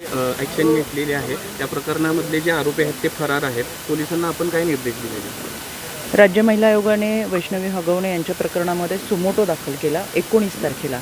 Action घेतलेली आहे त्या प्रकरणामधले जे आरोपी आहेत ते फरार आहेत. पोलिसांना आपण काय निर्देश दिलेले राज्य महिला आयोगाने वैष्णवी हगवणे यांच्या प्रकरणामध्ये सुमोटो दाखल केला एकोणीस तारखेला.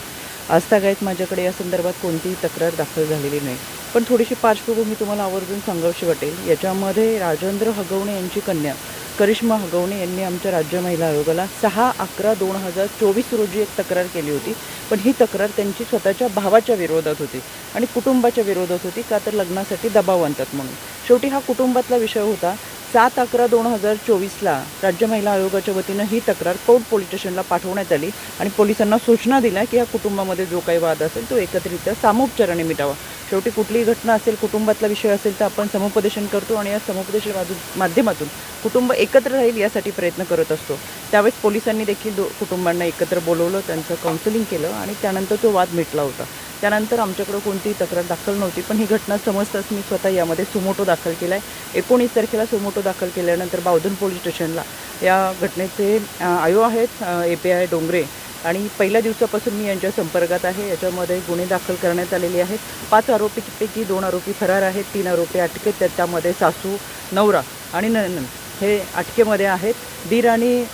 आज तागायत माझ्याकडे या संदर्भात कोणतीही तक्रार दाखल झालेली नाही. पण थोडीशी पार्श्वभूमी तुम्हाला आवर्जून सांगावशी वाटेल. याच्यामध्ये राजेंद्र हगवणे यांची कन्या करिश्मा हगवणे यांनी आमच्या राज्य महिला आयोगाला सहा अकरा दोन हजार चोवीस रोजी एक तक्रार केली होती. पण ही तक्रार त्यांची स्वतःच्या भावाच्या विरोधात होती आणि कुटुंबाच्या विरोधात होती का तर लग्नासाठी दबाव आणतात म्हणून. शेवटी हा कुटुंबातला विषय होता. सात अकरा दोन हजार चोवीसला राज्य महिला आयोगाच्या वतीनं ही तक्रार कोर्ट पोलीस स्टेशनला पाठवण्यात आली आणि पोलिसांना सूचना दिल्या की या कुटुंबामध्ये जो काही वाद असेल तो एकत्रित्या सामोपचाराने मिटावा. शेवटी कुठलीही घटना असेल कुटुंबातला विषय असेल तर आपण समुपदेशन करतो आणि या समुपदेशन माधू- माध्यमातून कुटुंब एकत्र राहील यासाठी प्रयत्न करत असतो. त्यावेळेस पोलिसांनी देखील दो कुटुंबांना एकत्र बोलवलं त्यांचं काउन्सिलिंग केलं आणि त्यानंतर तो वाद मिटला होता. त्यानंतर आमच्याकडं कोणतीही तक्रार दाखल नव्हती पण ही घटना समजताच मी स्वतः यामध्ये सुमोटो दाखल केला आहे एकोणीस तारखेला सुमोटो दाखल केल्यानंतर बावधन पोलीस स्टेशनला या घटनेचे आयो आहेत ए पी आय डोंगरे. आणि पहिल्या दिवसापासून मी यांच्या संपर्कात आहे. याच्यामध्ये गुन्हे दाखल करण्यात आलेले आहेत. पाच आरोपीपैकी दोन आरोपी फरार आहेत तीन आरोपी अटकेत आहेत. त्यामध्ये सासू नवरा आणि ननन हे अटकेमध्ये आहेत. दीर आणि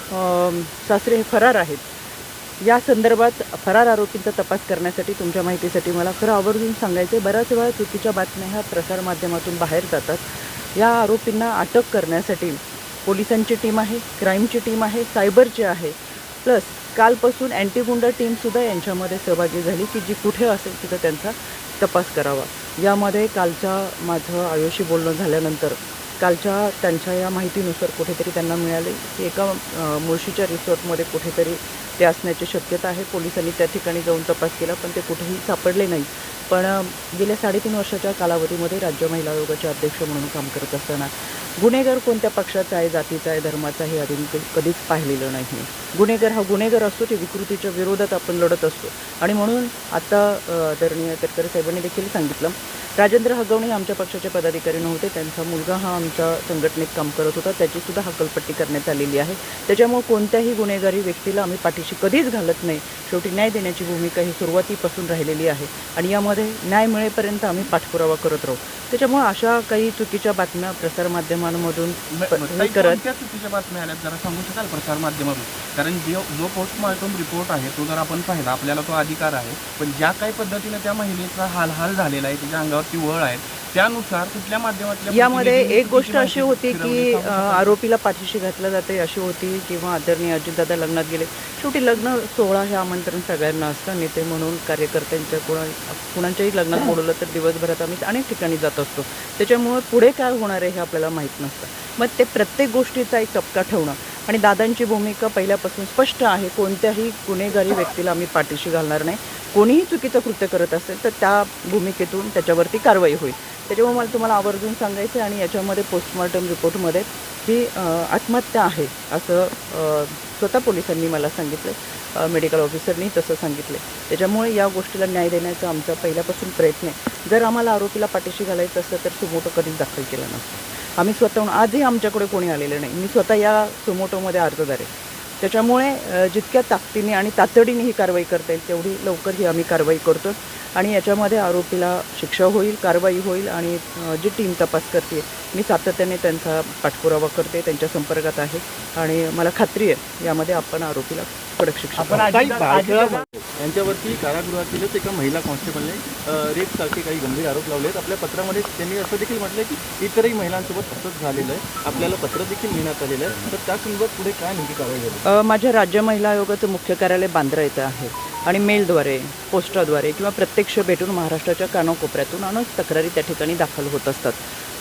सासरे हे फरार आहेत. या संदर्भात फरार आरोपींचा तपास करण्यासाठी तुमच्या माहितीसाठी मला खरं आवर्जून सांगायचं आहे बऱ्याच वेळा चुकीच्या बातम्या ह्या प्रसारमाध्यमातून बाहेर जातात. या आरोपींना अटक करण्यासाठी पोलिसांची टीम आहे क्राईमची टीम आहे सायबरची आहे. प्लस कालपासून अँटीगुंडा टीमसुद्धा यांच्यामध्ये सहभागी झाली की जी कुठे असेल तिथं त्यांचा तपास करावा. यामध्ये कालच्या माझं आयोशी बोलणं झाल्यानंतर कालच्या त्यांच्या या माहितीनुसार कुठेतरी त्यांना मिळाले की एका मुळशीच्या रिसॉर्टमध्ये कुठेतरी ते असण्याची शक्यता आहे. पोलिसांनी त्या ठिकाणी जाऊन तपास केला पण ते कुठेही सापडले नाही पण गेल्या साडेतीन वर्षाच्या कालावधीमध्ये राज्य महिला आयोगाचे अध्यक्ष म्हणून काम करत असताना गुन्हेगार कोणत्या पक्षाचा आहे जातीचा आहे धर्माचा हे आधी मी कधीच पाहिलेलं नाही गुन्हेगार हा गुन्हेगार असतो ते विकृतीच्या विरोधात आपण लढत असतो. आणि म्हणून आता आदरणीय तटकरे साहेबांनी देखील सांगितलं राजेंद्र हगवणे आमच्या पक्षाचे पदाधिकारी नव्हते. त्यांचा मुलगा हा आमच्या संघटनेत काम करत होता. त्याचीसुद्धा हकलपट्टी करण्यात आलेली आहे. त्याच्यामुळे कोणत्याही गुन्हेगारी व्यक्तीला आम्ही पाठीशी कधीच घालत नाही. शेवटी न्याय देण्याची भूमिका ही सुरुवातीपासून राहिलेली आहे आणि यामध्ये न्याय मिळेपर्यंत आम्ही पाठपुरावा करत राहू. त्याच्यामुळे अशा काही चुकीच्या बातम्या प्रसारमाध्यमांमधून करत चुकीच्या बातम्या आल्यात? जरा सांगू शकाल प्रसार माध्यमातून? कारण जो जो पोस्टमार्टम रिपोर्ट आहे तो जर आपण पाहिला आपल्याला तो अधिकार आहे. पण ज्या काही पद्धतीने त्या महिलेचा हालहाल झालेला आहे तिच्या अंगावरती वळ आहे त्यानुसार कुठल्या माध्यमातल्या यामध्ये एक गोष्ट अशी होती की? आरोपीला पाठीशी घातलं जाते अशी होती किंवा आदरणीय अजितदादा लग्नात गेले. शेवटी लग्न सोहळा हे आमंत्रण सगळ्यांना असतं. नेते म्हणून कार्यकर्त्यांच्या कुणा कुणाच्याही लग्नात बोलवलं तर दिवसभरात आम्ही अनेक ठिकाणी जात असतो. त्याच्यामुळे पुढे काय होणार आहे हे आपल्याला माहीत नसतं. मग ते प्रत्येक गोष्टीचा एक टपका ठेवणं आणि दादांची भूमिका पहिल्यापासून स्पष्ट आहे. कोणत्याही गुन्हेगारी व्यक्तीला आम्ही पाठीशी घालणार नाही. कोणीही चुकीचं कृत्य करत असेल तर त्या भूमिकेतून त्याच्यावरती कारवाई होईल. त्याच्यामुळे मला तुम्हाला आवर्जून सांगायचं आणि याच्यामध्ये पोस्टमॉर्टम रिपोर्टमध्ये ही आत्महत्या आहे असं स्वतः पोलिसांनी मला सांगितलं मेडिकल ऑफिसरनी तसं सांगितलं त्याच्यामुळे या गोष्टीला न्याय देण्याचा आमचा पहिल्यापासून प्रयत्न आहे. जर आम्हाला आरोपीला पाठीशी घालायचं असतं तर सुमोटो कधीच दाखल केला नसतं. आम्ही स्वतःहून आजही आमच्याकडे कोणी आलेलं नाही. मी स्वतः या सुमोटोमध्ये अर्जदार आहे. त्याच्यामुळे जितक्या ताकदीने आणि तातडीने ही कारवाई करता येईल तेवढी लवकर ही आम्ही कारवाई करतो. आणि याच्यामध्ये आरोपीला शिक्षा होईल कारवाई होईल आणि जी टीम तपास करते मी सातत्याने त्यांचा पाठपुरावा करते त्यांच्या संपर्कात आहे. आणि मला खात्री आहे यामध्ये आपण आरोपीला कडक शिक्षा यांच्यावरती कारागृहातीलच एका महिला कॉन्स्टेबलने रेप सारखे काही गंभीर आरोप लावले आहेत. आपल्या पत्रामध्ये त्यांनी असं देखील म्हटलं की इतरही महिलांसोबत असंच झालेलं आहे. आपल्याला पत्र देखील लिहिण्यात आलेलं आहे. तर त्यासंदर्भात पुढे काय नेमकी कारवाई झाली माझ्या राज्य महिला आयोगाचं मुख्य कार्यालय बांद्रा येतं आहे. आणि मेलद्वारे पोस्टाद्वारे किंवा प्रत्यक्ष भेटून महाराष्ट्राच्या कानाकोपऱ्यातून अनेक तक्रारी त्या ठिकाणी दाखल होत असतात.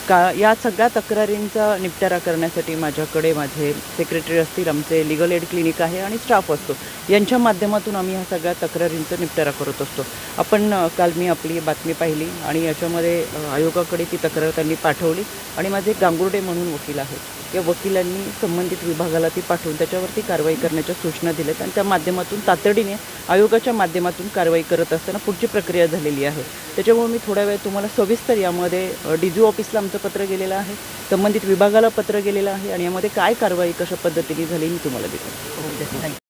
का या सगळ्या तक्रारींचा निपटारा करण्यासाठी माझ्याकडे माझे सेक्रेटरी असतील आमचे लिगल एड क्लिनिक आहे आणि स्टाफ असतो. यांच्या माध्यमातून आम्ही ह्या सगळ्या तक्रारींचा निपटारा करत असतो. आपण काल मी आपली बातमी पाहिली आणि याच्यामध्ये आयोगाकडे ती तक्रार त्यांनी पाठवली आणि माझे गांगुर्डे म्हणून वकील आहेत. या वकिलांनी संबंधित विभागाला ती पाठवून त्याच्यावरती कारवाई करण्याच्या सूचना दिल्यात आणि त्या माध्यमातून तातडीने आयोगाच्या माध्यमातून कारवाई करत असताना पुढची प्रक्रिया झालेली आहे. त्याच्यामुळे मी थोड्या वेळ तुम्हाला सविस्तर यामध्ये डी जी ऑफिसला आमचं पत्र गेलेलं आहे संबंधित विभागाला पत्र गेलेलं आहे आणि यामध्ये काय कारवाई कशा पद्धतीने झाली मी तुम्हाला देतो.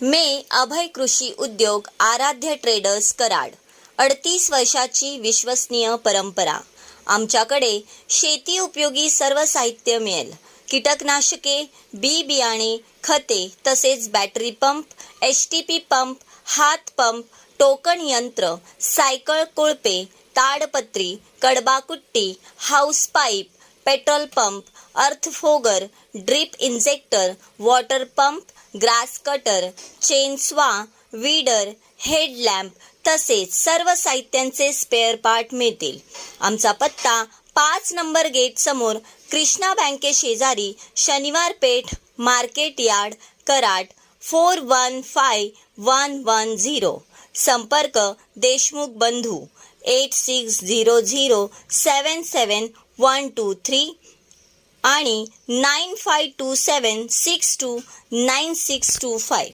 मे अभय कृषी उद्योग आराध्य ट्रेडर्स कराड. अडतीस वर्षाची विश्वसनीय परंपरा. आमच्याकडे शेती उपयोगी सर्व साहित्य मिळेल. कीटकनाशके बी बियाणे खते तसेच battery pump H T P pump हात पंप टोकन यंत्र सायकल कोळपे ताडपत्री कडबाकुट्टी house pipe petrol pump अर्थफोगर drip injector water pump grass cutter chainsaw weeder headlamp तसेच सर्व साहित्यांचे स्पेअर पार्ट मिळतील. आमचा पत्ता पाच नंबर गेट समोर कृष्णा बँके शेजारी Shaniwar Peth market yard Karad four one five one one zero संपर्क देशमुख बंधू eight six zero zero seven seven one two three आणि nine five two seven six two nine six two five